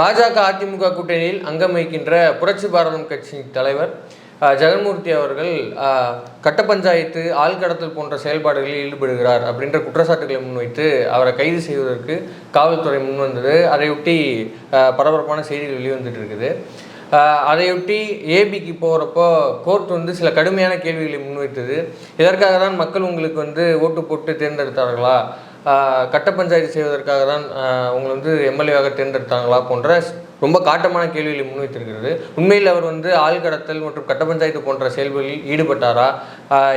பாஜக அதிமுக கூட்டணியில் அங்கம் வகிக்கின்ற புரட்சி பாரதம் கட்சி தலைவர் ஜெகன்மூர்த்தி அவர்கள் கட்ட பஞ்சாயத்து ஆள்கடத்தல் போன்ற செயல்பாடுகளில் ஈடுபடுகிறார் அப்படின்ற குற்றச்சாட்டுகளை முன்வைத்து அவரை கைது செய்வதற்கு காவல்துறை முன்வந்தது அதையொட்டி பரபரப்பான செய்திகள் வெளிவந்துட்டு இருக்குது. அதையொட்டி ஏபிக்கு போகிறப்போ கோர்ட் வந்து சில கடுமையான கேள்விகளை முன்வைத்தது. இதற்காக தான் மக்கள் உங்களுக்கு வந்து ஓட்டு போட்டு தேர்ந்தெடுத்தார்களா? கட்ட பஞ்சாயத்து செய்வதற்காக தான் உங்களை வந்து எம்எல்ஏவாக தேர்ந்தெடுத்தாங்களா போன்ற ரொம்ப காட்டமான கேள்விகளை முன்வைத்திருக்கிறது. உண்மையில் அவர் வந்து ஆள் கடத்தல் மற்றும் கட்ட பஞ்சாயத்து போன்ற செயல்களில் ஈடுபட்டாரா?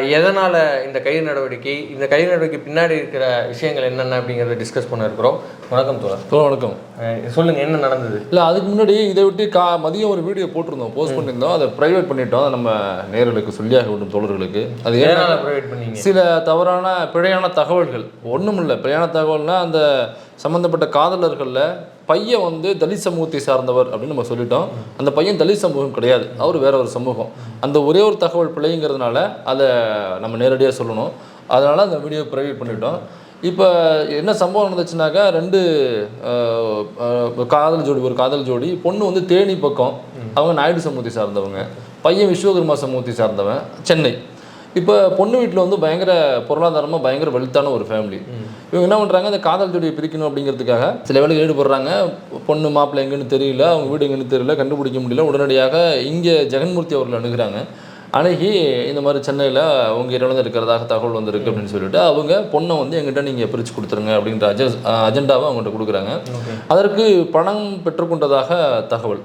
எதனால் இந்த கைது நடவடிக்கை இந்த கைது நடவடிக்கை பின்னாடி இருக்கிற விஷயங்கள் என்னென்ன அப்படிங்கிறத டிஸ்கஸ் பண்ண இருக்கிறோம். வணக்கம் தோழர். ஹலோ வணக்கம். ஆஹ் சொல்லுங்க என்ன நடந்தது? இல்லை அதுக்கு முன்னாடி இதை விட்டு கா மதியம் ஒரு வீடியோ போட்டிருந்தோம் போஸ்ட் பண்ணியிருந்தோம். அதை ப்ரைவேட் பண்ணிட்டோம். அதை நம்ம நேர்களுக்கு சொல்லியாக வேண்டும் தோழர்களுக்கு. அது எதனால் ப்ரொவைட் பண்ணீங்க? சில தவறான பிழையான தகவல்கள். ஒன்றும் இல்லை பிழையான தகவல்னா அந்த சம்மந்தப்பட்ட காதலர்களில் பையன் வந்து தலித் சமூகத்தை சார்ந்தவர் அப்படின்னு நம்ம சொல்லிட்டோம். அந்த பையன் தலித் சமூகம் கிடையாது. அவர் வேற ஒரு சமூகம். அந்த ஒரே ஒரு தகவல் பிள்ளைங்கிறதுனால அதை நம்ம நேரடியாக சொல்லணும். அதனால் அந்த வீடியோ ப்ரைவேட் பண்ணிட்டோம். இப்போ என்ன சம்பவம் நடந்துச்சுனாக்கா ரெண்டு காதல் ஜோடி ஒரு காதல் ஜோடி பொண்ணு வந்து தேனி பக்கம். அவங்க நாயுடு சமூகத்தை சார்ந்தவங்க. பையன் விஸ்வகர்மா சமூகத்தை சார்ந்தவன் சென்னை. இப்போ பொண்ணு வீட்டில் வந்து பயங்கர பொருளாதாரமாக பயங்கர வெளுத்தான ஒரு ஃபேமிலி இவங்க என்ன பண்ணுறாங்க அந்த காதல் ஜோடியை பிரிக்கணும் அப்படிங்கிறதுக்காக சில வேலைகள் ஈடுபடுறாங்க. பொண்ணு மாப்பிள்ளை எங்கன்னு தெரியல அவங்க வீடு எங்கன்னு தெரியல கண்டுபிடிக்க முடியல. உடனடியாக இங்கே ஜெகன்மூர்த்தி அவர்கள் அணுகுறாங்க. அணுகி இந்த மாதிரி சென்னையில் உங்க இடம் இருக்கிறதாக தகவல் வந்திருக்கு அப்படின்னு சொல்லிட்டு அவங்க பொண்ணை வந்து எங்கிட்ட நீங்கள் பிரித்து கொடுத்துருங்க அப்படின்ற அஜ அஜெண்டாவை அவங்ககிட்ட கொடுக்குறாங்க. அதற்கு பணம் பெற்றுக்கொண்டதாக தகவல்.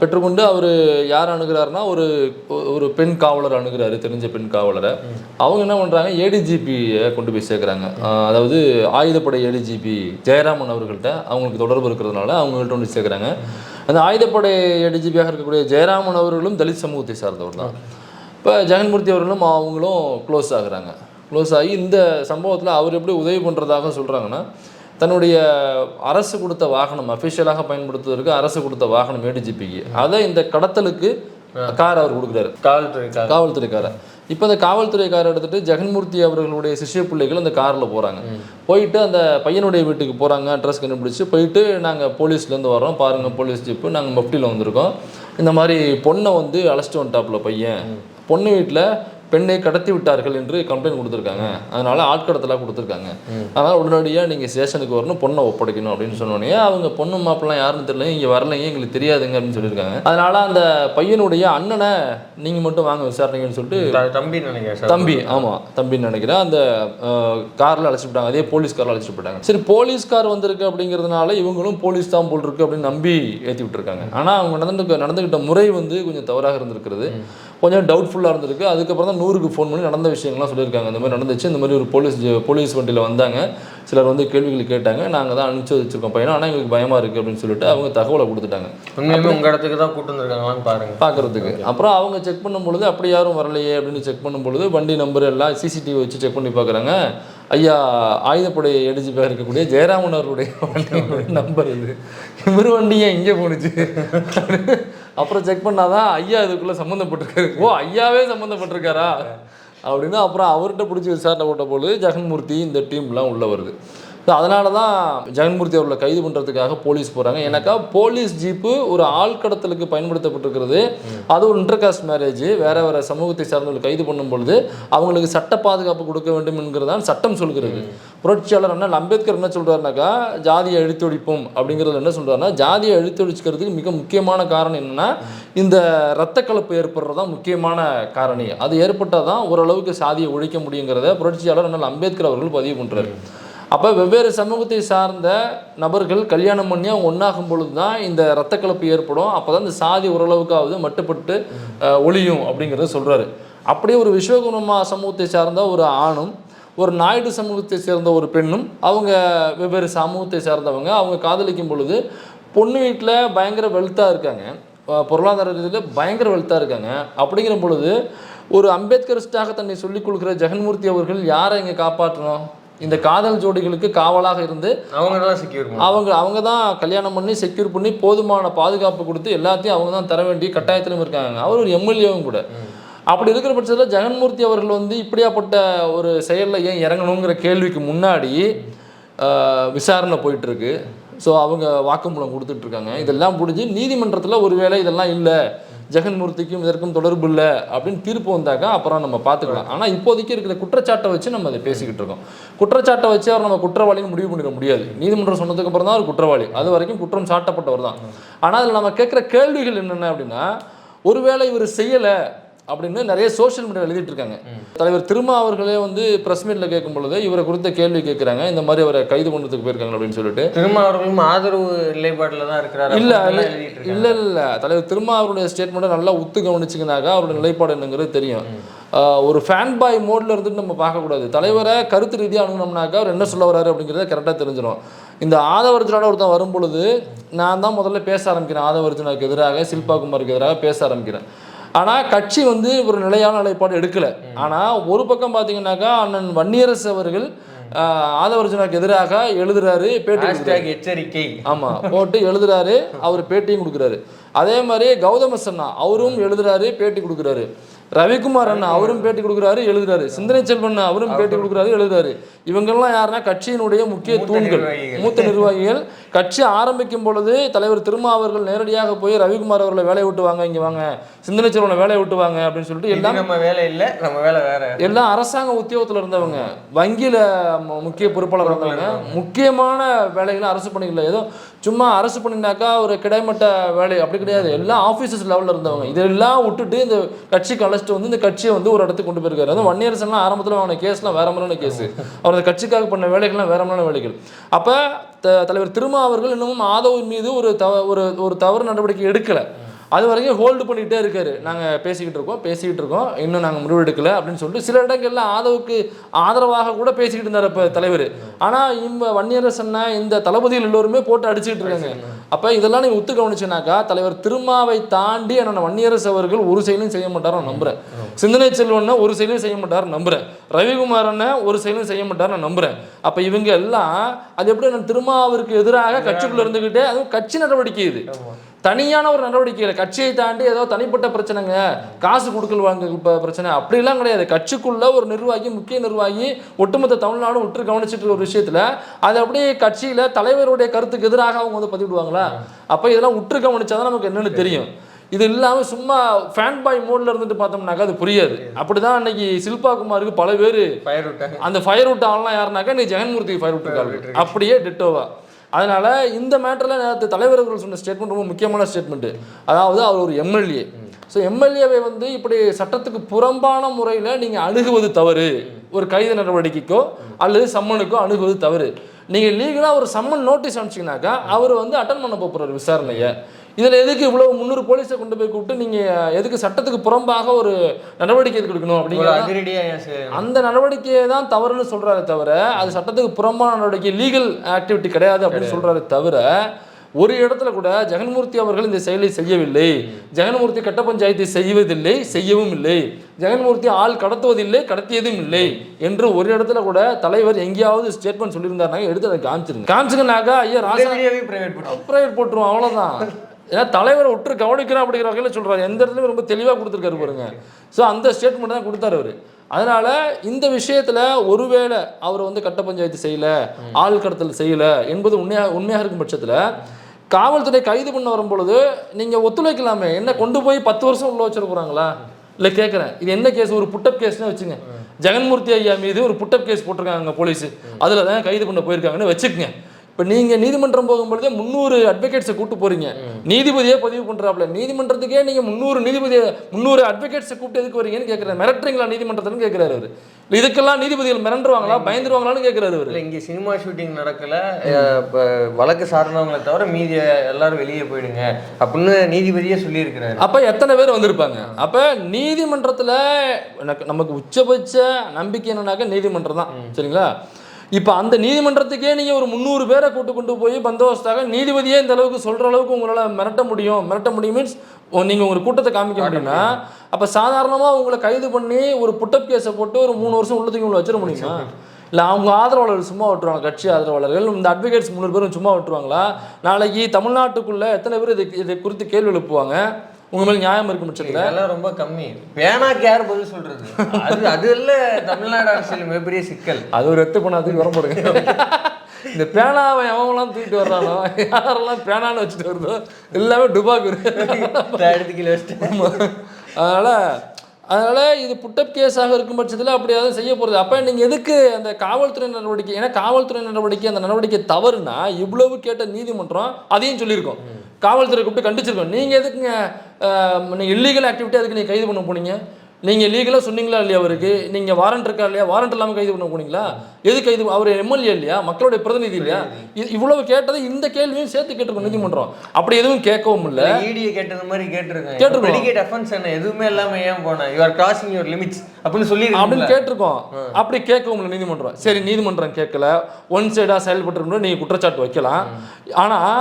பெற்றுக்கொண்டு அவர் யார் அணுகிறாருன்னா ஒரு ஒரு பெண் காவலர் அணுகிறாரு தெரிஞ்ச பெண் காவலரை. அவங்க என்ன பண்ணுறாங்க ஏடிஜிபியை கொண்டு போய் சேர்க்குறாங்க. அதாவது ஆயுதப்படை ஏடிஜிபி ஜெயராமன் அவர்கள்ட்ட அவங்களுக்கு தொடர்பு இருக்கிறதுனால அவங்கள்ட்ட கொண்டு சேர்க்குறாங்க. அந்த ஆயுதப்படை ஏடிஜிபியாக இருக்கக்கூடிய ஜெயராமன் அவர்களும் தலித் சமூகத்தை சார்ந்தவர் தான். இப்போ ஜெகன்மூர்த்தி அவர்களும் அவங்களும் க்ளோஸ் ஆகுறாங்க. க்ளோஸ் ஆகி இந்த சம்பவத்தில் அவர் எப்படி உதவி பண்ணுறதாக சொல்கிறாங்கன்னா தன்னுடைய அரசு கொடுத்த வாகனம் அஃபிஷியலாக பயன்படுத்துவதற்கு அரசு கொடுத்த வாகனம் ஏடிஜிபிக்கு அதை இந்த கடத்தலுக்கு கார் அவர் கொடுக்குறாரு. காவல்துறைக்காக காவல்துறைக்காரர். இப்போ அந்த காவல்துறைக்காரர் எடுத்துட்டு ஜெகன்மூர்த்தி அவர்களுடைய சிஷ்ய பிள்ளைகள் அந்த காரில் போகிறாங்க போயிட்டு அந்த பையனுடைய வீட்டுக்கு போகிறாங்க அட்ரஸ் கண்டுபிடிச்சு போயிட்டு நாங்கள் போலீஸ்லேருந்து வரோம் பாருங்கள் போலீஸ் ஜிப்பு நாங்கள் மஃப்டியில் வந்திருக்கோம். இந்த மாதிரி பொண்ணை வந்து அழைச்சிட்டு வந்துட்டாப்புல பையன். பொண்ணு வீட்டில் பெண்ணை கடத்தி விட்டார்கள் என்று கம்ப்ளைண்ட் கொடுத்துருக்காங்க. அதனால ஆட்கடத்தலாக கொடுத்துருக்காங்க. அதனால் உடனடியாக நீங்கள் ஸ்டேஷனுக்கு வரணும் பொண்ணை ஒப்படைக்கணும் அப்படின்னு சொன்னோடனே அவங்க பொண்ணு மாப்பிள்ளலாம் யாருன்னு தெரியல இங்கே வரலைங்க எங்களுக்கு தெரியாதுங்க அப்படின்னு சொல்லியிருக்காங்க. அதனால அந்த பையனுடைய அண்ணனை நீங்கள் மட்டும் வாங்க விசாரணைங்கன்னு சொல்லிட்டு தம்பி நினைக்கிறேன் தம்பி ஆமாம் தம்பின்னு நினைக்கிறேன். அந்த காரில் அழைச்சிட்டு போட்டாங்க அதே போலீஸ் காரில் அழைச்சிட்டு போயிட்டாங்க. சரி போலீஸ் கார் வந்திருக்கு அப்படிங்கிறதுனால இவங்களும் போலீஸ் தான் போல் இருக்கு அப்படின்னு நம்பி ஏற்றி விட்டுருக்காங்க. ஆனால் அவங்க நடந்து நடந்துக்கிட்ட முறை வந்து கொஞ்சம் தவறாக இருந்திருக்கிறது. கொஞ்சம் டவுட்ஃபுல்லாக இருந்திருக்கு. அதுக்கப்புறம் தான் நூறுக்கு ஃபோன் பண்ணி நடந்த விஷயங்கள்லாம் சொல்லியிருக்காங்க. இந்த மாதிரி நடந்துச்சு. இந்த மாதிரி ஒரு போலீஸ் போலீஸ் வண்டியில் வந்தாங்க. சிலர் வந்து கேள்விகள் கேட்டாங்க. நாங்கள் தான் அனுப்பிச்சு வச்சிருக்கோம் பையனா. ஆனால் எங்களுக்கு பயமாக இருக்குது அப்படின்னு சொல்லிட்டு அவங்க தகவலை கொடுத்துட்டாங்க. உண்மையுமே உங்க இடத்துக்கு தான் கூட்டு வந்திருக்காங்களான்னு பாருங்க. பார்க்கறதுக்கு அப்புறம் அவங்க செக் பண்ணும் பொழுது அப்படி யாரும் வரலையே அப்படின்னு செக் பண்ணும் பொழுது வண்டி நம்பர் எல்லாம் சிசிடிவி வச்சு செக் பண்ணி பார்க்குறாங்க ஐயா ஆயுதப்படை எடிஜிபியாக இருக்கக்கூடிய ஜெயராமன் அவருடைய வண்டி நம்பர் இது. இவர் வண்டி ஏன் இங்கே போணுச்சு. அப்புறம் செக் பண்ணாதான் ஐயா இதுக்குள்ளே சம்மந்தப்பட்டிருக்காரு. ஓ ஐயாவே சம்மந்தப்பட்டிருக்காரா? அப்படின்னு அப்புறம் அவர்கிட்ட பிடிச்சி விசாரணை போட்ட பொழுது ஜெகன்மூர்த்தி இந்த டீம்லாம் உள்ளே வருது. ஸோ அதனால தான் ஜெகன்மூர்த்தி அவர்களை கைது பண்ணுறதுக்காக போலீஸ் போகிறாங்க ஏன்னாக்கா போலீஸ் ஜீப்பு ஒரு ஆழ்கடத்தலுக்கு பயன்படுத்தப்பட்டிருக்கிறது. அது ஒரு இன்டர்காஸ்ட் மேரேஜ் வேறு வேறு சமூகத்தை சார்ந்தவர்கள் கைது பண்ணும் பொழுது அவங்களுக்கு சட்ட பாதுகாப்பு கொடுக்க வேண்டும் என்கிறதான் சட்டம் சொல்கிறது. புரட்சியாளர் அண்ணல் அம்பேத்கர் என்ன சொல்கிறாருனாக்கா ஜாதியை அழித்தொழிப்போம் அப்படிங்கிறது என்ன சொல்கிறாருன்னா ஜாதியை அழித்தொழிச்சுக்கிறதுக்கு மிக முக்கியமான காரணம் என்னன்னா இந்த இரத்த கலப்பு ஏற்படுறது தான் முக்கியமான காரணி. அது ஏற்பட்டால் தான் ஓரளவுக்கு சாதியை ஒழிக்க முடியுங்கிறத புரட்சியாளர் அண்ணல் அம்பேத்கர் அவர்கள் பதிவு பண்ணுறாரு அப்போ வெவ்வேறு சமூகத்தை சார்ந்த நபர்கள் கல்யாணம் பண்ணி அவங்க ஒன்றாகும் பொழுது தான் இந்த இரத்த கலப்பு ஏற்படும். அப்போ தான் இந்த சாதி ஓரளவுக்காவது மட்டுப்பட்டு ஒளியும் ஒழியும் அப்படிங்கிறத சொல்கிறாரு அப்படியே ஒரு விஸ்வகுணமா சமூகத்தை சார்ந்த ஒரு ஆணும் ஒரு நாயுடு சமூகத்தை சேர்ந்த ஒரு பெண்ணும் அவங்க வெவ்வேறு சமூகத்தை சார்ந்தவங்க அவங்க காதலிக்கும் பொழுது பொண்ணு வீட்டில் பயங்கர வெல்த்தாக இருக்காங்க. பொருளாதார ரீதியில் பயங்கர வெல்த்தாக இருக்காங்க. அப்படிங்கிற பொழுது ஒரு அம்பேத்கரிஸ்டாக தன்னை சொல்லிக் கொடுக்குற ஜெகன்மூர்த்தி அவர்கள் யாரை இங்கே காப்பாற்றணும்? இந்த காதல் ஜோடிகளுக்கு காவலாக இருந்து அவங்க தான் செக்யூர் அவங்க அவங்க தான் கல்யாணம் பண்ணி செக்யூர் பண்ணி போதுமான பாதுகாப்பு கொடுத்து எல்லாத்தையும் அவங்க தான் தர வேண்டிய கட்டாயத்திலும் இருக்காங்க. அவர் ஒரு எம்எல்ஏவும் கூட. அப்படி இருக்கிற பட்சத்தில் ஜெகன்மூர்த்தி அவர்கள் வந்து இப்படியாப்பட்ட ஒரு செயலில் ஏன் இறங்கணுங்கிற கேள்விக்கு முன்னாடி விசாரணை போயிட்டு இருக்கு ஸோ அவங்க வாக்குமூலம் கொடுத்துட்டு இருக்காங்க. இதெல்லாம் முடிஞ்சு நீதிமன்றத்தில் ஒருவேளை இதெல்லாம் இல்லை. ஜெகன்மூர்த்திக்கும் இதற்கும் தொடர்பு இல்லை அப்படின்னு தீர்ப்பு வந்தாக்கா அப்புறம் நம்ம பார்த்துக்கலாம். ஆனால் இப்போதைக்கு இருக்கிற குற்றச்சாட்டை வச்சு நம்ம அதை பேசிக்கிட்டு இருக்கோம். குற்றச்சாட்டை வச்சு அவர் நம்ம குற்றவாளின்னு முடிவு பண்ணிட முடியாது. நீதிமன்றம் சொன்னதுக்கு அப்புறம் தான் அவர் குற்றவாளி. அது வரைக்கும் குற்றம் சாட்டப்பட்டவர் தான். ஆனால் அதில் நம்ம கேட்குற கேள்விகள் என்னென்ன அப்படின்னா ஒருவேளை இவர் செய்யலை அப்படின்னு நிறைய சோஷியல் மீடியா எழுதிட்டு இருக்காங்க. தலைவர் திருமா அவர்களே வந்து பிரஸ் மீட்ல கேட்கும் பொழுது இவரை குறித்த கேள்வி கேட்குறாங்க. இந்த மாதிரி அவரை கைது பண்ணுறதுக்கு போயிருக்காங்க அப்படின்னு சொல்லிட்டு. திரும்ப அவர்களும் ஆதரவு நிலைப்பாட்டில் தான் இருக்கிறார். இல்ல இல்ல. இல்ல தலைவர் திருமா அவருடைய ஸ்டேட்மெண்ட்டை நல்லா உத்து கவனிச்சிங்கனாக்கா அவருடைய நிலைப்பாடு என்னங்கிறது தெரியும். ஒரு ஃபேன் பாய் மோட்ல இருந்துட்டு நம்ம பார்க்கக்கூடாது தலைவரை கருத்து ரீதியாக அணுகுனோம்னாக்கா அவர் என்ன சொல்ல வராரு அப்படிங்கிறத கரெக்டாக தெரிஞ்சிடும். இந்த ஆதவர்ஜனோட ஒருத்தன் வரும்பொழுது நான் தான் முதல்ல பேச ஆரம்பிக்கிறேன். ஆதவர்ஜனாக்கு எதிராக சில்பா குமாருக்கு எதிராக பேச ஆரம்பிக்கிறேன். ஆனால் கட்சி வந்து ஒரு நிலையான நிலைப்பாடு எடுக்கலை. ஆனால் ஒரு பக்கம் பார்த்தீங்கன்னாக்கா அண்ணன் வன்னியரசு அவர்கள் ஆதவர்ஜனாக்கு எதிராக எழுதுறாரு பேட்டி எச்சரிக்கை. ஆமா போட்டு எழுதுறாரு அவர் பேட்டியும் கொடுக்குறாரு. அதே மாதிரி கௌதம சன்னா அவரும் எழுதுறாரு பேட்டி கொடுக்குறாரு. ரவிக்குமார் அண்ணா அவரும் பேட்டி கொடுக்குறாரு எழுதுறாரு. சிந்தனை செல்வன் அவரும் பேட்டி கொடுக்குறாரு எழுதுறாரு. இவங்கெல்லாம் யாருன்னா கட்சியினுடைய முக்கிய தூண்கள். மூத்த நிர்வாகிகள். கட்சி ஆரம்பிக்கும் பொழுது தலைவர் திருமா அவர்கள் நேரடியாக போய் ரவிக்குமார் அவர்களை வேலையை விட்டு வாங்க இங்க வாங்க சிந்தனை செல்வனை வேலையை விட்டு வாங்க அப்படின்னு சொல்லிட்டு எல்லாம் நம்ம வேலை இல்ல நம்ம வேலை வேற. எல்லாம் அரசாங்க உத்தியோகத்தில் இருந்தவங்க. வங்கியில முக்கிய பொறுப்பாளர் இருந்தவங்க. முக்கியமான வேலைகளை அரசு பணிகளில் ஏதோ சும்மா அரசு பண்ணினாக்கா ஒரு கிடைமட்ட வேலை. அப்படி கிடையாது. எல்லாம் ஆஃபீஸஸ் லெவலில் இருந்தவங்க. இதெல்லாம் விட்டுட்டு இந்த கட்சிக்கு அழைச்சிட்டு வந்து இந்த கட்சியை வந்து ஒரு இடத்துக்கு கொண்டு போயிருக்காரு. அதுவும் வன்னியரசன்லாம் ஆரம்பத்தில் அவன கேஸ்லாம் வேற மாதிரியான கேஸ் அவர் அந்த கட்சிக்காக பண்ண வேலைகள்லாம் வேற மாதிரியான வேலைகள். அப்போ த தலைவர் திருமா அவர்கள் இன்னமும் ஆதவின் மீது ஒரு தவ ஒரு ஒரு தவறு நடவடிக்கை எடுக்கலை. அது வரைக்கும் ஹோல்டு பண்ணிகிட்டே இருக்காரு. நாங்கள் பேசிக்கிட்டு இருக்கோம் பேசிக்கிட்டு இருக்கோம். இன்னும் நாங்கள் முடிவு எடுக்கல அப்படின்னு சொல்லிட்டு சில இடங்கள்ல ஆதவுக்கு ஆதரவாக கூட பேசிக்கிட்டு இருந்தார் இப்போ தலைவர். ஆனால் இந்த வன்னியரசன்னா இந்த தளபதிகள் எல்லோருமே போட்டு அடிச்சுக்கிட்டு இருக்காங்க. அப்போ இதெல்லாம் நீங்கள் ஒத்து கவனிச்சுனாக்கா தலைவர் திருமாவை தாண்டி என்னோட வன்னியரசு அவர்கள் ஒரு செயலும் செய்ய மாட்டார் நான் நம்புறேன். சிந்தனை செல்வன்னா ஒரு செயலும் செய்ய மாட்டார் நம்புகிறேன் ரவிக்குமார் அண்ணன் ஒரு செயலும் செய்ய மாட்டார் நான் நம்புகிறேன் அப்போ இவங்க எல்லாம் அது எப்படி நான் திருமாவிற்கு எதிராக கட்சிக்குள்ளே இருந்துக்கிட்டே அதுவும் கட்சி நடவடிக்கை இது. தனியான ஒரு நடவடிக்கை இல்லை கட்சியை தாண்டி ஏதோ தனிப்பட்ட பிரச்சனைங்க காசு கொடுக்கல் வாங்க பிரச்சனை அப்படிலாம் கிடையாது. கட்சிக்குள்ள ஒரு நிர்வாகி முக்கிய நிர்வாகி ஒட்டுமொத்த தமிழ்நாடும் உற்று கவனிச்சிட்டு ஒரு விஷயத்துல அது அப்படியே கட்சியில தலைவருடைய கருத்துக்கு எதிராக அவங்க வந்து பதிவிடுவாங்களா? அப்ப இதெல்லாம் உற்று கவனிச்சாதான் நமக்கு என்னன்னு தெரியும். இது இல்லாம சும்மா ஃபேன் பாய் மோட்ல இருந்துட்டு பார்த்தோம்னாக்கா அது புரியாது. அப்படிதான் அன்னைக்கு சில்பா குமாருக்கு பல பேர் ஃபயர் விட்டாங்க. அந்த ஃபயர் விட்ட ஆள்லாம் யாருனாக்கா நீ ஜெகன்மூர்த்திக்கு ஃபயர் விட்டுருக்காங்க. அப்படியே டிட்டோவா. அதனால் இந்த மேட்டரில் நேற்று தலைவர் அவர்கள் சொன்ன ஸ்டேட்மெண்ட் ரொம்ப முக்கியமான ஸ்டேட்மெண்ட் அதாவது அவர் ஒரு எம்எல்ஏ ஸோ எம்எல்ஏவை வந்து இப்படி சட்டத்துக்கு புறம்பான முறையில் நீங்கள் அணுகுவது தவறு. ஒரு கைது நடவடிக்கைக்கோ அல்லது சம்மனுக்கோ அணுகுவது தவறு. நீங்கள் லீகலாக ஒரு சம்மன் நோட்டீஸ் அனுப்பிச்சிங்கனாக்கா அவர் வந்து அட்டன் பண்ண போகிறார் விசாரணையை. இதில் எதுக்கு இவ்வளோ முந்நூறு போலீஸை கொண்டு போய் கூப்பிட்டு நீங்கள் எதுக்கு சட்டத்துக்கு புறம்பாக ஒரு நடவடிக்கை எடுக்கணும் இவ்வளவு செய்யணும்? அந்த நடவடிக்கையை தான் தவறுன்னு சொல்றாரு தவிர அது சட்டத்துக்கு புறம்பான நடவடிக்கை லீகல் ஆக்டிவிட்டி கிடையாது அப்படின்னு சொல்றாரு தவிர ஒரு இடத்துல கூட ஜெகன்மூர்த்தி அவர்கள் இந்த செயலை செய்யவில்லை. ஜெகன்மூர்த்தி கட்ட பஞ்சாயத்தை செய்வதில்லை செய்யவும் இல்லை. ஜெகன்மூர்த்தி ஆள் கடத்துவதில்லை கடத்தியதும் இல்லை என்று ஒரு இடத்துல கூட தலைவர் எங்கேயாவது ஸ்டேட்மெண்ட் சொல்லியிருந்தாருனாங்க எடுத்து அதை காமிச்சிருங்க. காமிச்சுங்கனாக்கா ஐயா பண்ணுவோம் ப்ரைவேட் போட்டுருவோம் அவ்வளோதான் ஏன்னா தலைவரை உற்று கவனிக்கிறோம் அப்படிங்கிற வகையில் சொல்கிறாரு எந்த இடத்துலையும் ரொம்ப தெளிவாக கொடுத்துருக்காரு பாருங்க. ஸோ அந்த ஸ்டேட்மெண்ட் தான் கொடுத்தாரு அவர். அதனால் இந்த விஷயத்தில் ஒருவேளை அவர் வந்து கட்ட பஞ்சாயத்து செய்யலை ஆள் கடத்தல் செய்யலை என்பது உண்மையாக உண்மையாக இருக்கும் பட்சத்தில் காவல்துறை கைது பண்ண வரும்பொழுது நீங்கள் ஒத்துழைக்கலாமே. என்ன கொண்டு போய் பத்து வருஷம் உள்ள வச்சிட இல்லை கேட்குறேன் இது என்ன கேஸ் ஒரு புட்டப் கேஸ்னு வச்சுங்க. ஜெகன்மூர்த்தி ஐயா மீது ஒரு புட்டப் கேஸ் போட்டிருக்காங்க போலீஸ். அதில் தான் கைது பண்ண போயிருக்காங்கன்னு வச்சுக்கங்க. இப்போ நீங்கள் நீதிமன்றம் போகும்பொழுதே முந்நூறு அட்வொகேட்ஸை கூட்டு போறீங்க. நீதிபதியே பதிவு பண்ணுறாப்புல நீதிமன்றத்துக்கே நீங்கள் முந்நூறு நீதிபதியை முந்நூறு அட்வொகேட்ஸை கூப்பிட்டு எதுக்கு வரீங்கன்னு கேட்குறாரு மிரட்டுறீங்களா நீதிமன்றத்துன்னு கேட்குறாரு அவர். இதுக்கெல்லாம் நீதிபதிகள் மிரண்டுருவாங்களா பயந்துருவாங்களான்னு கேட்குறாரு அவர். இல்ல இங்க சினிமா ஷூட்டிங் நடக்கல. இப்ப வழக்கு சார்ந்தவங்களை தவிர மீதி எல்லாரும் வெளியே போயிடுங்க அப்படின்னு நீதிபதியே சொல்லியிருக்கிறாரு. அப்போ எத்தனை பேர் வந்திருப்பாங்க? அப்போ நீதிமன்றத்தில் நமக்கு உச்சபட்ச நம்பிக்கை என்னன்னாக்கா நீதிமன்றம் தான். சரிங்களா? இப்போ அந்த நீதிமன்றத்துக்கே நீங்கள் ஒரு முந்நூறு பேரை கூட்டு கொண்டு போய் பந்தோபஸ்தாக நீதிபதியே இந்த அளவுக்கு சொல்கிற அளவுக்கு உங்களால் மிரட்ட முடியும். மிரட்ட முடியும் மீன்ஸ் நீங்கள் உங்கள் கூட்டத்தை காமிக்க முடியும்னா அப்போ சாதாரணமாக உங்களை கைது பண்ணி ஒரு புட்டப் கேஸை போட்டு ஒரு மூணு வருஷம் உள்ளதுக்கு உங்களை வச்சிட முடியுமா? இல்லை அவங்க ஆதரவாளர்கள் சும்மா விட்டுருவாங்க கட்சி ஆதரவாளர்கள். இந்த அட்வொகேட்ஸ் முந்நூறு பேரும் சும்மா விட்டுருவாங்களா? நாளைக்கு தமிழ்நாட்டுக்குள்ளே எத்தனை பேர் இது இதை குறித்து கேள்வி எழுப்புவாங்க? உங்க மேல் நியாயம் இருக்கும் பட்சத்தில்? இதெல்லாம் ரொம்ப கம்மி. பேனாக்கு யார் பதில் சொல்றது. அது அது இல்ல தமிழ்நாடு அரசியல் மிகப்பெரிய சிக்கல். அது ஒரு எத்து பண்ணாதுக்கு வர போடுங்க. இந்த பேனாவை எவன்லாம் தூக்கிட்டு வர்றானோ யாரெல்லாம் பேனான்னு வச்சுட்டு வருதோ எல்லாமே டுபாக்கு எடுத்து கீழே வச்சுட்டு அதனால் அதனால் இது புட்டப் கேஸாக இருக்கும் பட்சத்தில் அப்படி எதுவும் செய்ய போகிறது அப்போ நீங்கள் எதுக்கு அந்த காவல்துறை நடவடிக்கை ஏன்னா காவல்துறை நடவடிக்கை அந்த நடவடிக்கை தவறுனா இவ்வளவு கேட்ட நீதிமன்றம் அதையும் சொல்லியிருக்கோம். காவல்துறை கூப்பிட்டு கண்டிச்சிருக்கோம். நீங்கள் எதுக்குங்க நீங்கள் இல்லீகல் ஆக்டிவிட்டி அதுக்கு நீங்கள் கைது பண்ண போனீங்க? நீங்கள் லீகலாக சொன்னீங்களா இல்லையா அவருக்கு? நீங்கள் வாரண்ட் இருக்கா இல்லையா? வாரண்ட் இல்லாமல் கைது பண்ண போனீங்களா? எது கைது அவர் எம்எல்ஏ இல்லையா? மக்களுடைய பிரதிநிதி இல்லையா? இவ்வளவு கேட்டது இந்த கேள்வியும் சேர்த்து கேட்டிருக்கோம் நீதிமன்றம். அப்படி எதுவும் கேட்கவும் இல்லை. ஈடியை கேட்டது மாதிரி கேட்டிருக்கேன். கேட்டிருக்கோம். ப்ரெடிகேட் அஃபென்ஸ் என்ன? எதுவுமே இல்லாம ஏன் போன? You are crossing your limits அப்படின்னு சொல்லி அப்படின்னு கேட்டிருக்கோம். அப்படி கேட்கவும் இல்லை நீதிமன்றம். சரி நீதிமன்றம் கேட்கல. ஒன் சைடாக செயல்பட்டு நீங்கள் குற்றச்சாட்டு வைக்கலாம். ஆனால்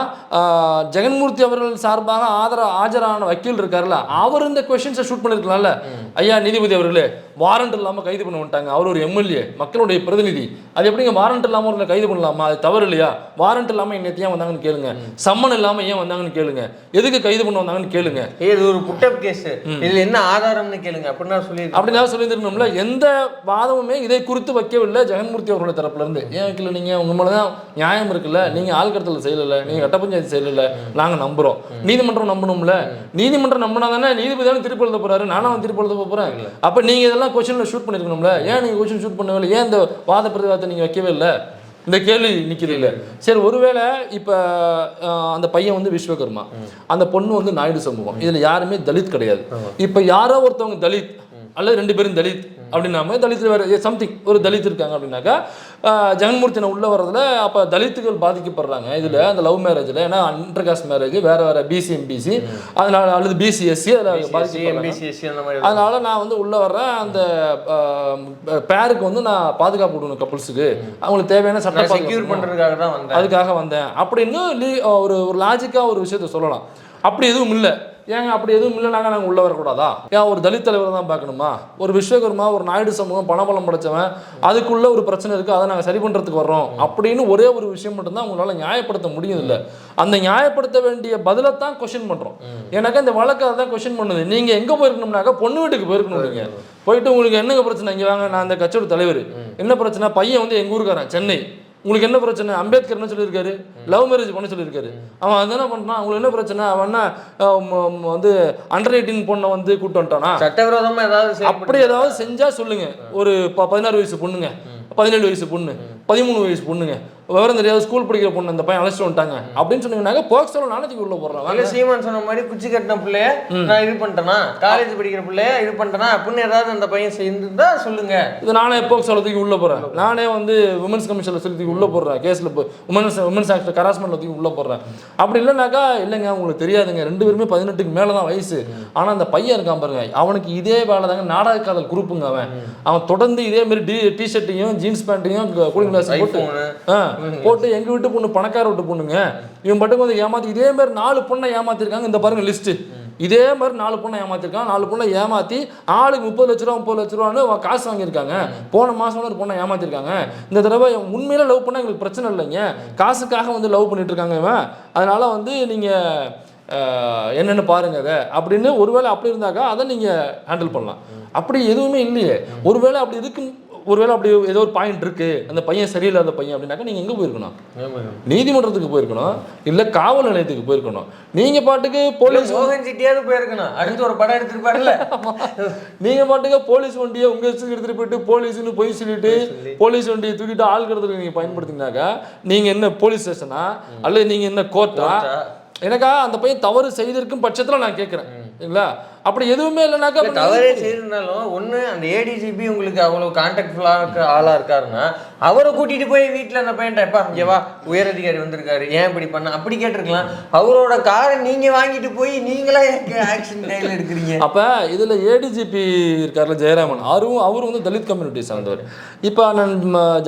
ஜெகன்மூர்த்தி அவர்கள் சார்பாக ஆதர ஆஜரான வக்கீல் இருக்கார்ல அவர் இந்த கொஷின்ஸை ஷூட் பண்ணியிருக்கலாம்ல ஐயா ஐயா நீதிபதி அவர்களே வாரண்ட் இல்லாமல் கைது பண்ண வந்துட்டாங்க. அவர் ஒரு எம்எல்ஏ மக்களுடைய பிரதிநிதி. அது எப்படிங்க வாரண்ட் இல்லாமல் அவர்களை கைது பண்ணலாமா? அது தவறு இல்லையா? வாரண்ட் இல்லாமல் இன்னைக்கு ஏன் வந்தாங்கன்னு கேளுங்க. சம்மன் இல்லாமல் ஏன் வந்தாங்கன்னு கேளுங்க. எதுக்கு கைது பண்ண வந்தாங்கன்னு கேளுங்க. இது ஒரு புட்டப் கேஸ் இதுல என்ன ஆதாரம்னு கேளுங்க. அப்படின்னு சொல்லி அப்படின்னு தான் சொல்லியிருந்தோம்ல எந்த வாதமுமே இதை குறித்து வைக்கவில்லை ஜெகன்மூர்த்தி அவர்களுடைய தரப்புல இருந்து ஏன் வைக்கல நீங்க? உங்க மேல தான் நியாயம் இருக்குல்ல. நீங்க ஆள்கடத்தல் செய்யல நீங்க கட்ட பஞ்சாயத்து செய்யல நாங்க நம்புறோம். நீதிமன்றம் நம்பணும்ல. நீதிமன்றம் நம்பினா தானே நீதிபதி திருப்பி எழுத போறாரு. நானும் திருப்பி எழுத போறேன். அப்ப நீங்க இதெல்லாம் கொஸ்டின்ல ஷூட் பண்ணிருக்கணும்ல? ஏன் நீங்க கொஸ்டின் ஷூட் பண்ணவே இல்லை? ஏன் இந்த வாத பிரதிவாதத்தை நீங்க வைக்கவே இல்லை? இந்த கேள்வி நிக்கிறது இல்ல. சரி ஒருவேளை இப்ப அந்த பையன் வந்து விஸ்வகர்மா. அந்த பொண்ணு வந்து நாயுடு சமூகம். இதுல யாருமே தலித் கிடையாது. இப்ப யாரோ ஒருத்தவங்க தலித் அல்லது ரெண்டு பேரும் தலித் அப்படின்னாம தலித்தில் வேற சம்திங் ஒரு தலித் இருக்காங்க அப்படின்னாக்கா ஜெகன்மூர்த்தினை உள்ள வர்றதுல அப்போ தலித்துகள் பாதிக்கப்படுறாங்க. இதில் அந்த லவ் மேரேஜில் ஏன்னா இன்டர் காஸ்ட் மேரேஜ் வேற வேற பிசி எம்பிசி அதனால அல்லது பிசி எஸ்சி அதில் பாதிக்கப்படுறாங்க. எம்பிசிஎஸ்சி அந்த மாதிரி அதனால நான் வந்து உள்ள வர்றேன். அந்த பேருக்கு வந்து நான் பாதுகாப்பு கொடுக்கணும் கப்புள்ஸுக்கு அவங்களுக்கு தேவையான சட்ட செக்யூர் பாதுகாப்பு பண்றதுக்காக தான் வந்தேன். அதுக்காக வந்தேன். அப்படின்னு ஒரு ஒரு லாஜிக்காக ஒரு விஷயத்த சொல்லலாம். அப்படி எதுவும் இல்லை. ஏங்க அப்படி எதுவும் இல்லைனாங்க நாங்கள் உள்ள வரக்கூடாதா? ஏன் ஒரு தலித் தலைவரை தான் பார்க்கணுமா? ஒரு விஸ்வகர்மா ஒரு நாயுடு சமூகம் பணபலம் படைச்சவன் அதுக்குள்ள ஒரு பிரச்சனை இருக்குது அதை நாங்கள் சரி பண்ணுறதுக்கு வர்றோம். அப்படின்னு ஒரே ஒரு விஷயம் மட்டும்தான் உங்களால் நியாயப்படுத்த இல்லை அந்த நியாயப்படுத்த வேண்டிய பதிலை தான் கொஷின் பண்ணுறோம் எனக்கு இந்த வழக்கு அதான் கொஷின் பண்ணுது. நீங்கள் எங்கே போயிருக்கணும்னாக்கா பொண்ணு வீட்டுக்கு போயிருக்கணும் நீங்கள் போயிட்டு உங்களுக்கு என்னங்க பிரச்சனை? இங்கே வாங்க நான் அந்த கட்சியோட தலைவர். என்ன பிரச்சனை? பையன் வந்து எங்கள் ஊருக்காரன் சென்னை. உங்களுக்கு என்ன பிரச்சனை? அம்பேத்கர் என்ன சொல்லியிருக்காரு? லவ் மேரேஜ் பண்ண சொல்லியிருக்காரு. அவன் அது என்ன பண்ணுறான் உங்களுக்கு என்ன பிரச்சனை? அவன் என்ன வந்து அண்டர் எயிட்டீன் பொண்ணை வந்து கூட்டு வந்துட்டானா? சட்டவிரோதமா ஏதாவது அப்படி ஏதாவது செஞ்சா சொல்லுங்க. ஒரு ப- பதினாறு வயசு பொண்ணுங்க. பதினேழு வயசு பொண்ணு. பதிமூணு வயசு பொண்ணுங்க. விவரம் தெரியாத ஸ்கூல் படிக்கிற பொண்ணு அந்த பையன் அழைச்சிட்டு வந்துட்டாங்க. அப்படின்னு சொன்னீங்கன்னாக்க போக்சோல நாளைக்கு உள்ள போடுறாங்க இல்ல சீமான் சொன்ன மாதிரி குச்சி கட்டின பிள்ளைய நான் இது பண்ணிட்டேனா? காலேஜ் படிக்கிற பிள்ளைய இது பண்ணிட்டேனா? அப்படின்னு ஏதாவது அந்த பையன் செஞ்சிருந்தா சொல்லுங்க. இது நானே போக்சோல தூக்கி உள்ள போறேன் நானே வந்து உமன்ஸ் கமிஷன்ல சொல்லி தூக்கி உள்ள போடுறேன். கேஸ்ல உமன்ஸ் உமன்ஸ் ஆக்ட் ஹராஸ்மெண்ட்ல தூக்கி உள்ள போடுறேன். அப்படி இல்லைனாக்கா இல்லைங்க உங்களுக்கு தெரியாதுங்க. ரெண்டு பேருமே பதினெட்டுக்கு மேல தான் வயசு. ஆனா அந்த பையன் இருக்கான் பாருங்க. அவனுக்கு இதே வேலை தாங்க. நாடக காதல் குரூப்புங்க அவன். அவன் தொடர்ந்து இதே மாதிரி டி டிஷர்ட்டையும் ஜீன்ஸ் பேண்ட்டையும் கூலிங் கிளாஸ் போட்டு போட்டு எங்க வீட்டு பொண்ணு பணக்கார வீட்டு பொண்ணுங்க. இவன் மட்டும் வந்து ஏமாத்தி இதே மாதிரி நாலு பொண்ணை ஏமாத்திருக்காங்க இந்த பாருங்க லிஸ்ட் இதே மாதிரி நாலு பொண்ணை ஏமாத்திருக்கான். நாலு பொண்ணை ஏமாத்தி ஆளுக்கு முப்பது லட்ச ரூபா முப்பது லட்ச ரூபான்னு அவன் காசு வாங்கியிருக்காங்க. போன மாசம் ஒரு பொண்ணை ஏமாத்திருக்காங்க. இந்த தடவை உண்மையில லவ் பண்ணா எங்களுக்கு பிரச்சனை இல்லைங்க. காசுக்காக வந்து லவ் பண்ணிட்டு இருக்காங்க இவன். அதனால வந்து நீங்க என்னென்னு பாருங்க அதை. அப்படின்னு ஒருவேளை அப்படி இருந்தாக்கா அதை நீங்க ஹேண்டில் பண்ணலாம். அப்படி எதுவுமே இல்லையே. ஒருவேளை அப்படி இருக்கும் ஒருவேளை அப்படி ஏதோ ஒரு பாயிண்ட் இருக்கு. அந்த பையன் சரியில்லாத பையன் அப்படின்னாக்கா நீங்க எங்க போயிருக்கணும்? நீதிமன்றத்துக்கு போயிருக்கணும். இல்ல காவல் நிலையத்துக்கு போயிருக்கணும். நீங்க பாட்டுக்கு போலீஸ் சிட்டியாவது போயிருக்கணும். அடுத்து ஒரு படம் எடுத்திருப்பாருல்ல நீங்க பாட்டுக்கு போலீஸ் வண்டியை உங்க எடுத்துட்டு போயிட்டு போலீஸ்னு போய் சொல்லிட்டு போலீஸ் வண்டியை தூக்கிட்டு ஆள் நீங்க பயன்படுத்தினாக்கா நீங்க என்ன போலீஸ் ஸ்டேஷனா? அல்லது நீங்க என்ன கோர்ட்டா? எனக்கா அந்த பையன் தவறு செய்திருக்கும் பட்சத்துல நான் கேட்கிறேன் இல்லைங்களா அப்படி எதுவுமே இல்லைனாக்கா தவறே செய்திருந்தாலும் ஒண்ணு அந்த ஏடிஜிபி உங்களுக்கு அவ்வளவு கான்டாக்ட்ஃபுல்லா இருக்க ஆளா இருக்காருன்னா அவரை கூட்டிட்டு போய் வீட்டுல அந்த பையன் எப்பா இங்க வா உயர் அதிகாரி வந்திருக்காரு ஏன் இப்படி பண்ண? அப்படி கேட்டிருக்கலாம். அவரோட காரை நீங்க வாங்கிட்டு போய் நீங்களா ஆக்ஷன் கையில் எடுக்கிறீங்க? அப்ப இதுல ஏடிஜிபி இருக்கார்ல ஜெயராமன் அவரும் அவரும் வந்து தலித் கம்யூனிட்டி சார்ந்தவர். இப்போ அண்ணன்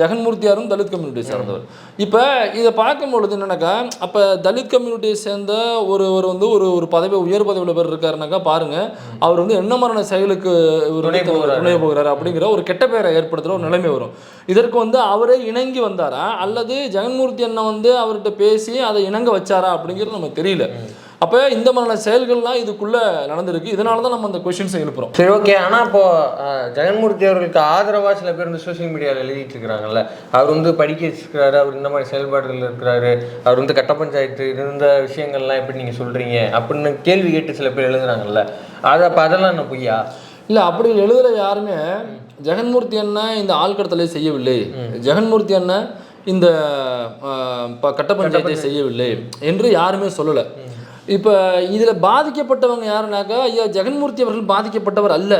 ஜெகன்மூர்த்தியாரும் தலித் கம்யூனிட்டி சார்ந்தவர். இப்போ இதை பார்க்கும்பொழுது என்னன்னாக்கா அப்போ தலித் கம்யூனிட்டியை சேர்ந்த ஒரு ஒரு வந்து ஒரு ஒரு பதவி உயர் பதவியில் பேர் இருக்காருனாக்கா பாருங்க அவர் வந்து என்ன மாதிரியான செயலுக்கு. துணை போகிறாரு. அப்படிங்கிற ஒரு கெட்ட பெயரை ஏற்படுத்துகிற ஒரு நிலைமை வரும். இதற்கு வந்து அவரே இணங்கி வந்தாரா? அல்லது ஜெகன்மூர்த்தி அண்ணன் வந்து அவர்கிட்ட பேசி அதை இணங்க வச்சாரா அப்படிங்கிறது நமக்கு தெரியல. அப்போ இந்த மாதிரியான செயல்கள்லாம் இதுக்குள்ள நடந்திருக்கு. இதனால தான் நம்ம அந்த கொஷின்ஸை எழுப்புறோம். சரி ஓகே ஆனா இப்போ ஜெகன்மூர்த்தி அவர்களுக்கு ஆதரவா சில பேர் வந்து சோஷியல் மீடியாவில் எழுதிட்டு இருக்கிறாங்கல்ல. அவர் வந்து படிக்க வச்சிருக்கிறாரு அவர் இந்த மாதிரி செயல்பாடுகள் இருக்கிறாரு அவர் வந்து கட்ட பஞ்சாயத்து இருந்த விஷயங்கள்லாம் எப்படி நீங்க சொல்றீங்க? அப்படின்னு கேள்வி கேட்டு சில பேர் எழுதுறாங்கல்ல. அது அப்ப அதெல்லாம் என்ன பொய்யா? இல்லை அப்படி எழுதுகிற யாருமே ஜெகன்மூர்த்தி அண்ணன் இந்த ஆள்கடத்தலை செய்யவில்லை. ஜெகன்மூர்த்தி அண்ணன் இந்த கட்ட பஞ்சாயத்தை செய்யவில்லை என்று யாருமே சொல்லலை. இப்போ இதில் பாதிக்கப்பட்டவங்க யாருனாக்கா ஐயா ஜெகன்மூர்த்தி அவர்கள் பாதிக்கப்பட்டவர் அல்ல.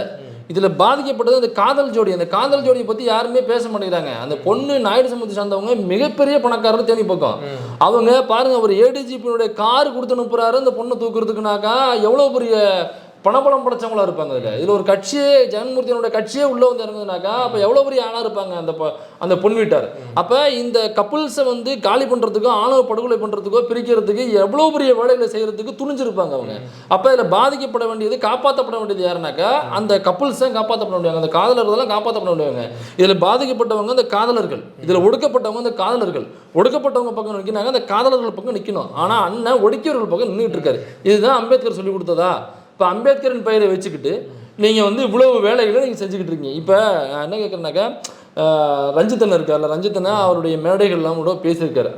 இதில் பாதிக்கப்பட்டது அந்த காதல் ஜோடி. அந்த காதல் ஜோடியை பற்றி யாருமே பேச மாட்டேங்கிறாங்க. அந்த பொண்ணு நாயுடு சமூகத்தை சார்ந்தவங்க மிகப்பெரிய பணக்காரர் தேனி பக்கம். அவங்க பாருங்க ஒரு ஏடிஜிபியினுடைய கார் கொடுத்து அனுப்புகிறாரு அந்த பொண்ணை தூக்குறதுக்குனாக்கா எவ்வளோ பெரிய பணபலம் படைச்சவங்களா இருப்பாங்க இதில் இதில் ஒரு கட்சியே ஜெகன்மூர்த்தியனுடைய கட்சியே உள்ளே வந்து இறங்குதுனாக்கா அப்போ எவ்வளோ பெரிய ஆளாக இருப்பாங்க அந்த அந்த பொன் வீட்டார். அப்போ இந்த கப்புள்ஸை வந்து காலி பண்ணுறதுக்கோ ஆணவ படுகொலை பண்ணுறதுக்கோ பிரிக்கிறதுக்கு எவ்வளோ பெரிய வேலைகளை செய்கிறதுக்கு துணிஞ்சிருப்பாங்க அவங்க. அப்போ இதில் பாதிக்கப்பட வேண்டியது காப்பாற்றப்பட வேண்டியது யாருனாக்கா அந்த கப்புல்ஸை காப்பாற்றப்பட முடியாங்க அந்த காதலர்கள்லாம் காப்பாற்றப்பட முடியாங்க இதில் பாதிக்கப்பட்டவங்க அந்த காதலர்கள். இதில் ஒடுக்கப்பட்டவங்க அந்த காதலர்கள். ஒடுக்கப்பட்டவங்க பக்கம் நிற்கினாங்க அந்த காதலர்கள் பக்கம் நிற்கணும் ஆனால் அண்ணன் ஒடுக்கியவர்கள் பக்கம் நின்றுட்டு இருக்காரு. இதுதான் அம்பேத்கர் சொல்லி கொடுத்ததா? இப்போ அம்பேத்கரின் பெயரை வச்சுக்கிட்டு நீங்கள் வந்து இவ்வளவு வேலைகளை நீங்கள் செஞ்சுக்கிட்டு இருக்கீங்க. இப்போ என்ன கேட்குறேன்னாக்கா ரஞ்சித்தன் இருக்கார்ல ரஞ்சித்தனை அவருடைய மேடைகள்லாம் கூட பேசியிருக்காரு.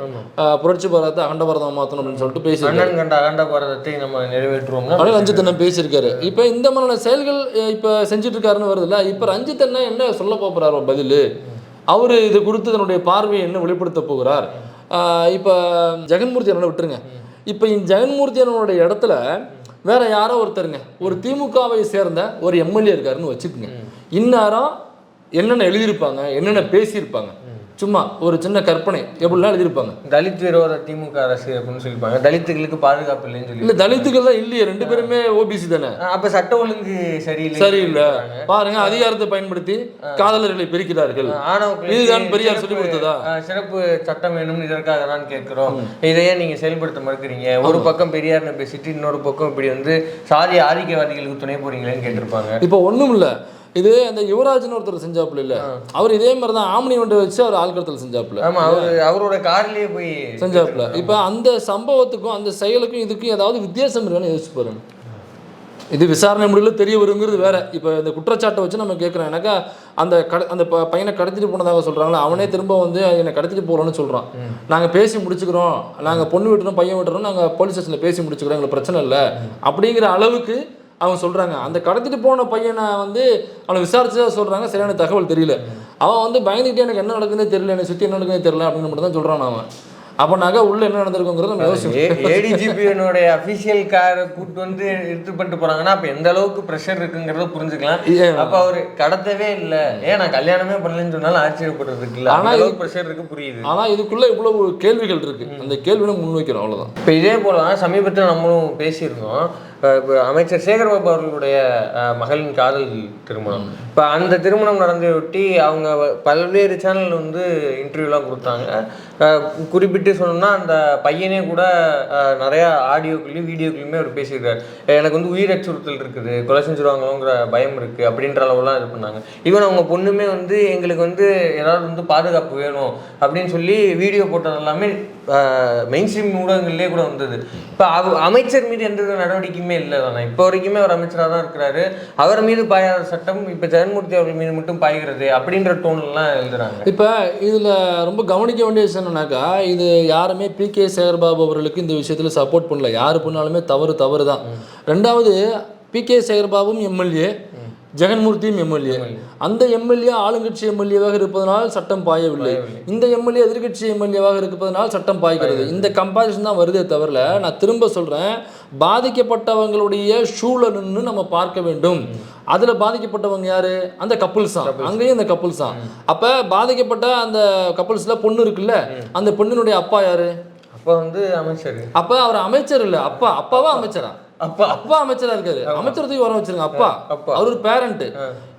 புரட்சி பாரதத்தை அகண்ட பாரதம் மாற்றணும் அப்படின்னு சொல்லிட்டு பேசியிருக்காரு. கண்ட அகண்ட பாரதத்தை நம்ம நிறைவேற்றுவோம்னா அப்படியே ரஞ்சித்தண்ணன் பேசியிருக்காரு. இப்போ இந்த மாதிரியான செயல்கள் இப்போ செஞ்சுட்டு இருக்காருன்னு வருதுல்ல இப்போ ரஞ்சித்தண்ணன் என்ன சொல்ல போகிறாரோ பதில்? அவர் இது குறித்து தன்னுடைய பார்வையை என்ன வெளிப்படுத்த போகிறார்? ஆஹ், இப்போ ஜெகன்மூர்த்தி அண்ணனை விட்டுருங்க. இப்போ இந்த ஜெகன்மூர்த்தி அண்ணனுடைய இடத்துல வேற யாரோ ஒருத்தருங்க. ஒரு திமுகவை சேர்ந்த ஒரு எம்எல்ஏ இருக்காருன்னு வச்சுக்கோங்க. இந்நேரம் என்னென்ன எழுதியிருப்பாங்க என்னென்ன பேசியிருப்பாங்க சும்மா ஒரு சின்ன கற்பனை. எப்படிலாம் எழுதியிருப்பாங்க? தலித் விரோத திமுக அரசு அப்படின்னு சொல்லிப்பாங்க தலித்துகளுக்கு பாதுகாப்பு இல்லைன்னு சொல்லி இல்லை தலித்துகள் தான் இல்லையே. ரெண்டு பேருமே ஓபிசி தானே? அப்ப சட்ட ஒழுங்கு சரியில்லை. சரியில்லை பாருங்க அதிகாரத்தை பயன்படுத்தி காதலர்களை பிரிக்கிறார்கள். ஆணவ இதுதான் பெரியார் சொல்லிக் கொடுத்ததா? சிறப்பு சட்டம் வேணும்னு இதற்காக தான் கேட்கிறோம். இதையே நீங்க செயல்படுத்த மறுக்கிறீங்க? ஒரு பக்கம் பெரியார்னு பேசிட்டு இன்னொரு பக்கம் இப்படி வந்து சாதி ஆதிக்கவாதிகளுக்கு துணை போறீங்களேன்னு கேட்டிருப்பாங்க. இப்போ ஒண்ணும் இல்ல இது அந்த யுவராஜ்னு ஒருத்தர் செஞ்சாப்புல இல்ல. அவர் இதே மாதிரி தான் ஆம்னி வண்டி வச்சு அவர் ஆள்கடத்தல் செஞ்சாப்புல. ஆமா அவரு அவரோட கார்லயே போய் செஞ்சாப்புல. இப்போ அந்த சம்பவத்துக்கும் அந்த செயலுக்கும் இதுக்கும் ஏதாவது வித்தியாசம் இருக்கான்னு யோசிச்சு பாருங்க. இது விசாரணை முடிவில் தெரிய வருங்கிறது வேற. இப்போ இந்த குற்றச்சாட்டை வச்சு நம்ம கேட்குறோம் எனக்கா அந்த கட அந்த பையனை கடத்திட்டு போனதாக சொல்கிறாங்களா அவனே திரும்ப வந்து என்னை கடத்திட்டு போகிறோன்னு சொல்கிறான் நாங்கள் பேசி முடிச்சுக்கிறோம். நாங்கள் பொண்ணு விட்டுறோம் பையன் விட்டுறோம் நாங்கள் போலீஸ் ஸ்டேஷனில் பேசி முடிச்சுக்கிறோம். எங்களுக்கு பிரச்சனை இல்லை. அப்படிங்கிற அளவுக்கு அவங்க சொல்கிறாங்க அந்த கடத்திட்டு போன பையனை வந்து அவனை விசாரிச்சதா சொல்கிறாங்க சரியான தகவல் தெரியல. அவன் வந்து பயந்துக்கிட்டே எனக்கு என்ன நடக்குதுன்னே தெரியல. என்னை சுற்றி என்ன நடக்குதுன்னே தெரியல அப்படின்னு மட்டும் தான் சொல்கிறான் அவன் அப்போனாக்கா உள்ள என்ன நடந்திருக்குங்கிறத ஏடிஜிபியினுடைய அபிஷியல் காரை கூட்டு வந்து எடுத்து பண்ணிட்டு போறாங்கன்னா அப்ப எந்த அளவுக்கு ப்ரெஷர் இருக்குங்கிறத புரிஞ்சுக்கலாம்? அப்ப அவரு கடத்தவே இல்ல. ஏன் நான் கல்யாணமே பண்ணலன்னு சொன்னாலும் ஆச்சரியப்படுறதுக்கு இல்ல. ஆனா அந்த இது- அளவுக்கு ப்ரெஷர் இருக்கு புரியுது. ஆனால் இதுக்குள்ள இவ்வளவு கேள்விகள் இருக்கு. அந்த கேள்வியை முன்வைக்கிறோம் அவ்வளவுதான். இப்போ இதே போல தான் சமீபத்தில் நம்மளும் பேசியிருந்தோம். இப்ப அமைச்சர் சேகர்பாபு அவர்களுடைய மகளின் காதல் திருமணம். இப்போ அந்த திருமணம் நடந்ததையொட்டி அவங்க பல்வேறு சேனல் வந்து இன்டர்வியூலாம் கொடுத்தாங்க. குறிப்பிட்டு சொல்லணும்னா அந்த பையனே கூட நிறைய ஆடியோக்குள்ளேயும் வீடியோக்குள்ளேயுமே அவர் பேசியிருக்காரு. எனக்கு வந்து உயிர் அச்சுறுத்தல் இருக்குது. கொலை செஞ்சுருவாங்களோங்கிற பயம் இருக்குது அப்படின்ற அளவுலாம் இது பண்ணாங்க. ஈவன் அவங்க பொண்ணுமே வந்து எங்களுக்கு வந்து ஏதாவது வந்து பாதுகாப்பு வேணும். அப்படின்னு சொல்லி வீடியோ போட்டது எல்லாமே மெயின் ஸ்ட்ரீம் ஊடகங்கள்லேயே கூட வந்தது. இப்போ அவ அமைச்சர் மீது எந்த வித நடவடிக்கையுமே இல்லை தானே? இப்போ வரைக்குமே அவர் அமைச்சராக தான் இருக்கிறாரு. அவர் மீது பாயாத சட்டம் இப்போ ஜெகன்மூர்த்தி அவர்கள் மீது மட்டும் பாய்கிறது அப்படின்ற டோன்லாம் எழுதுறாங்க. இப்போ இதில் ரொம்ப கவனிக்க வேண்டிய விஷயம் என்னன்னாக்கா இது யாருமே பி கே சேகர்பாபு அவர்களுக்கு இந்த விஷயத்தில் சப்போர்ட் பண்ணல. யார் பண்ணாலுமே தவறு தவறு தான் ரெண்டாவது பி கே சேகர்பாபும் எம்எல்ஏ. ஜெகன்மூர்த்தியும் எம்எல்ஏ அந்த எம்எல்ஏ ஆளுங்கட்சி எம்எல்ஏவாக இருப்பதனால் சட்டம் பாயவில்லை. இந்த எம்எல்ஏ எதிர்க்கட்சி எம்எல்ஏவாக இருப்பதனால் சட்டம் பாய்கிறது. இந்த கம்பாரிசன் தான் வருதே தவிர நான் திரும்ப சொல்கிறேன் பாதிக்கப்பட்டவங்களுடைய ஷூல நின்று நம்ம பார்க்க வேண்டும். அதுல பாதிக்கப்பட்டவங்க யாரு? அந்த கப்புள்ஸ் தான். அங்கேயும் அந்த கப்புள்ஸ் தான். அப்ப பாதிக்கப்பட்ட அந்த கப்புள்ஸ்ல பொண்ணு இருக்குல்ல அந்த பொண்ணினுடைய அப்பா யாரு? அப்போ வந்து அமைச்சர். அப்ப அவர் அமைச்சர் இல்ல. அப்பா அப்பாவா அமைச்சரா? அப்பா அப்பா அமைச்சரா இருக்காரு. அமைச்சர் தூக்கி வர வச்சிருங்க அப்பா. அப்பா. அவர் ஒரு பேரண்ட்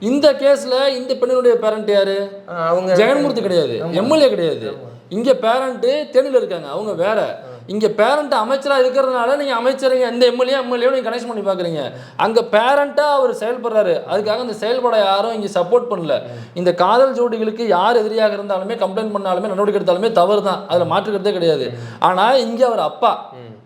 இந்த கேஸ்ல இந்த பெண்ணினுடைய பேரண்ட் யாரு? அவங்க ஜெகன்மூர்த்தி கிடையாது. எம்எல்ஏ கிடையாது. இங்க பேரண்ட் தேனியில் இருக்காங்க அவங்க வேற. இங்க பேரண்ட் அமைச்சரா இருக்கிறதுனால நீங்க அமைச்சருங்க இந்த எம்எல்ஏ எம்எல்ஏ நீங்க கனெக்ட் பண்ணி பாக்குறீங்க? அங்க பேரண்டா அவர் செயல்படுறாரு. அதுக்காக அந்த செயல்பட யாரும் இங்க சப்போர்ட் பண்ணல. இந்த காதல் ஜோடிகளுக்கு யார் எதிரியாக இருந்தாலுமே கம்ப்ளைண்ட் பண்ணாலுமே நடவடிக்கை எடுத்தாலுமே தவறு தான் அதுல மாற்றுக்கிறதே கிடையாது. ஆனா இங்க அவர் அப்பா.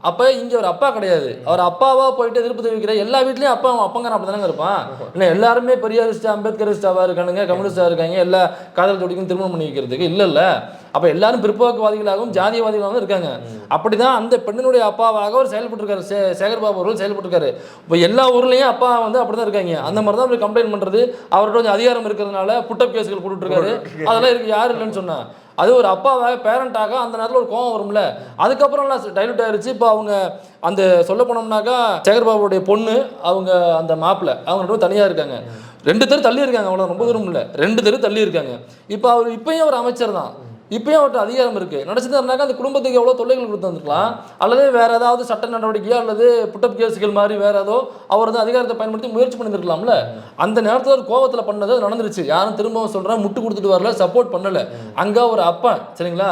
அப்போ இங்கே ஒரு அப்பா கிடையாது. அவர் அப்பாவா போயிட்டு எதிர்ப்பு தெரிவிக்கிற எல்லா வீட்லேயும் அப்பா அப்பங்காரன் அப்படி தானே இருப்பான். இல்லை எல்லாருமே பெரியாரிஸ்டா அம்பேத்கரிஸ்டாவாக இருக்கானுங்க கம்யூனிஸ்டாக இருக்காங்க எல்லா காதல் ஜோடிக்கும் திருமணம் பண்ணி வைக்கிறதுக்கு. இல்லை இல்லை. அப்போ எல்லாரும் பிற்போக்குவாதிகளாகவும் ஜாதியவாதிகளாகவும் இருக்காங்க. அப்படிதான் அந்த பெண்ணினுடைய அப்பாவாக அவர் செயல்பட்டிருக்காரு. சே சேகர் பாபு அவர்கள் செயல்பட்டிருக்காரு. இப்போ எல்லா ஊர்லேயும் அப்பா வந்து அப்படி தான் இருக்காங்க. அந்த மாதிரி தான் கம்ப்ளைண்ட் பண்ணுறது அவர்கிட்ட கொஞ்சம் அதிகாரம் இருக்கிறதுனால புட்டப் கேஸுகள் போட்டுட்ருக்காரு அதெல்லாம் இருக்கு யார் இல்லைன்னு சொன்னா. அது ஒரு அப்பாவாக பேரண்டாக அந்த நேரத்தில் ஒரு கோவம் வரும்ல. அதுக்கப்புறம்லாம் டைலூட் ஆயிடுச்சு இப்போ அவங்க அந்த சொல்ல போனோம்னாக்கா சேகர் பாபுடைய பொண்ணு அவங்க அந்த மாப்பில் அவங்க ரெண்டு தனியாக இருக்காங்க. ரெண்டு தெரு தள்ளி இருக்காங்க அவ்வளோ ரொம்ப தூரம் இல்லை. ரெண்டு தெரு தள்ளி இருக்காங்க. இப்போ அவர் இப்பயும் ஒரு அமைச்சர் தான். இப்பயும் அவர்கிட்ட அதிகாரம் இருக்கு. நடிச்சிருந்தாருனாக்கா அந்த குடும்பத்துக்கு எவ்வளோ தொல்லைகள் கொடுத்துருந்துருக்கலாம் அல்லது வேற ஏதாவது சட்ட நடவடிக்கையோ அல்லது புட்டப் கேஸுகள் மாதிரி வேற ஏதோ அவர் வந்து அதிகாரத்தை பயன்படுத்தி முயற்சி பண்ணியிருக்கலாம்ல அந்த நேரத்தில் ஒரு கோவத்தில் பண்ணது நடந்துருச்சு. யாரும் திரும்பவும் சொல்கிறேன் முட்டு கொடுத்துட்டு வரல சப்போர்ட் பண்ணல. அங்கே ஒரு அப்பன் சரிங்களா?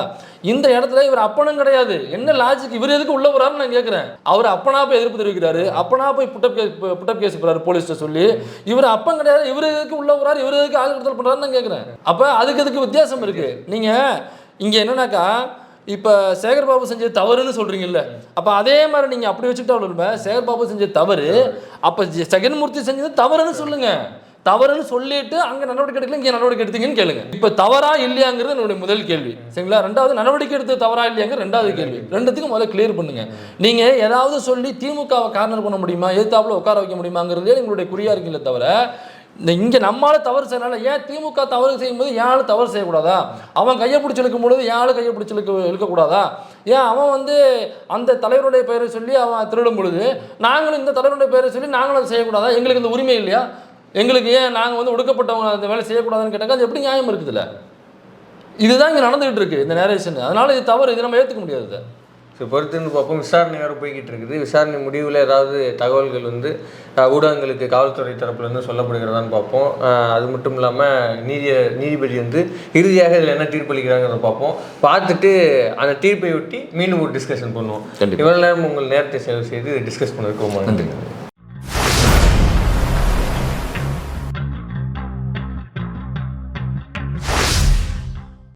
இந்த இடத்துல இவர் அப்பனும் கிடையாது. என்ன லாஜிக் இவர் எதுக்கு உள்ள போறாருன்னு நான் கேட்குறேன் அவர் அப்பனா போய் எதிர்ப்பு தெரிவிக்கிறாரு. அப்பனா போய் புட்டப் கேஸ் புட்டப் கேஸ் போறாரு போலீஸ்ட்ட சொல்லி. இவர் அப்பன் கிடையாது. இவர் எதுக்கு உள்ள போறாரு? இவர் எதுக்கு ஆள் கடத்தல் பண்றாருன்னு நான் கேட்குறேன் அப்போ அதுக்கு அதுக்கு வித்தியாசம் இருக்கு? நீங்க இங்க என்னன்னாக்கா இப்போ சேகர் பாபு செஞ்ச தவறுன்னு சொல்கிறீங்கல்ல அப்போ அதே மாதிரி நீங்கள் அப்படி வச்சுக்கிட்டா சேகர் பாபு செஞ்ச தவறு. அப்போ ஜெகன்மூர்த்தி செஞ்சது தவறுன்னு சொல்லுங்கள் தவறுன்னு சொல்லிட்டு அங்க நடவடிக்கை எடுக்கல இங்க நடவடிக்கை எடுத்தீங்கன்னு கேளுங்க. இப்ப தவறா இல்லையாங்கிறது என்னுடைய முதல் கேள்வி. சரிங்களா? ரெண்டாவது நடவடிக்கை எடுத்து தவறா இல்லையாங்க ரெண்டாவது கேள்வி. ரெண்டுத்துக்கும் முதல்ல கிளியர் பண்ணுங்க. நீங்க ஏதாவது சொல்லி திமுகவை கார்னர் பண்ண முடியுமா எதிர்த்தாப்புல உட்கார வைக்க முடியுமாங்கிறதே உங்களுடைய குறியா இருக்கீங்களே தவிர இந்த இங்க நம்மளால் தவறு செய்யறனால ஏன் திமுக தவறு செய்யும்போது யாரும் தவறு செய்யக்கூடாதா? அவன் கையை பிடிச்சி இழுக்கும் பொழுது யாரும் கையை பிடிச்சி இழுக்க இழுக்கக்கூடாதா? ஏன் அவன் வந்து அந்த தலைவருடைய பெயரை சொல்லி அவன் திருடும் பொழுது நாங்களும் இந்த தலைவருடைய பெயரை சொல்லி நாங்களும் அதை செய்யக்கூடாதா? எங்களுக்கு இந்த உரிமை இல்லையா? எங்களுக்கு ஏன் நாங்கள் வந்து ஒடுக்கப்பட்டவங்க அந்த வேலை செய்யக்கூடாதுன்னு கேட்டாங்க அது எப்படி நியாயம் இருக்குதுல்ல? இதுதான் இங்கே நடந்துகிட்டு இருக்கு இந்த நேரேஷன் அதனால இது தவறு இது நம்ம ஏற்றுக்க முடியாது இதை. ஸோ பொறுத்திருந்து பார்ப்போம். விசாரணை வேறு போய்கிட்டு இருக்குது. விசாரணை முடிவில் ஏதாவது தகவல்கள் வந்து ஊடகங்களுக்கு காவல்துறை தரப்புலேருந்து சொல்லப்படுகிறதான்னு பார்ப்போம். அது மட்டும் இல்லாமல் நீதிய நீதிபதி வந்து இறுதியாக இதில் என்ன தீர்ப்பளிக்கிறாங்கிறத பார்ப்போம். பார்த்துட்டு அந்த தீர்ப்பை ஒட்டி மீண்டும் ஒரு டிஸ்கஷன் பண்ணுவோம். இவ்வளோ நேரம் உங்கள் நேரத்தை செலவு செய்து டிஸ்கஸ் பண்ணதுக்கு ரொம்ப நன்றி.